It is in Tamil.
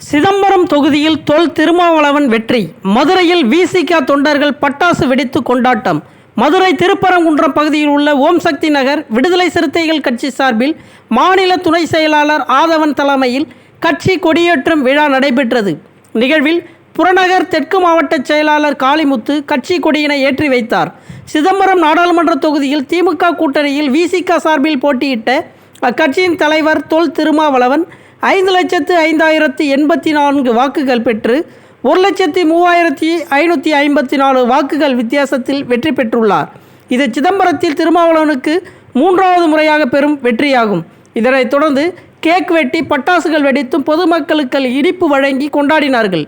சிதம்பரம் தொகுதியில் தொல் திருமாவளவன் வெற்றி. மதுரையில் விசிக தொண்டர்கள் பட்டாசு வெடித்து கொண்டாட்டம். மதுரை திருப்பரங்குன்றம் பகுதியில் உள்ள ஓம் சக்தி நகர் விடுதலை சிறுத்தைகள் கட்சி சார்பில் மாநில துணை செயலாளர் ஆதவன் தலைமையில் கட்சி கொடியேற்றும் விழா நடைபெற்றது. நிகழ்வில் புறநகர் தெற்கு மாவட்ட செயலாளர் காளிமுத்து கட்சி கொடியினை ஏற்றி வைத்தார். சிதம்பரம் நாடாளுமன்ற தொகுதியில் திமுக கூட்டணியில் விசிக சார்பில் போட்டியிட்ட அக்கட்சியின் தலைவர் தொல் திருமாவளவன் ஐந்து லட்சத்து ஐந்தாயிரத்து எண்பத்தி நான்கு வாக்குகள் பெற்று ஒரு லட்சத்தி மூவாயிரத்தி ஐநூற்றி ஐம்பத்தி நாலு வாக்குகள் வித்தியாசத்தில் வெற்றி பெற்றுள்ளார். இது சிதம்பரத்தில் திருமாவளவனுக்கு மூன்றாவது முறையாக பெறும் வெற்றியாகும். இதனைத் தொடர்ந்து கேக் வெட்டி பட்டாசுகள் வெடித்தும் பொதுமக்களுக்கு இனிப்பு வழங்கி கொண்டாடினார்கள்.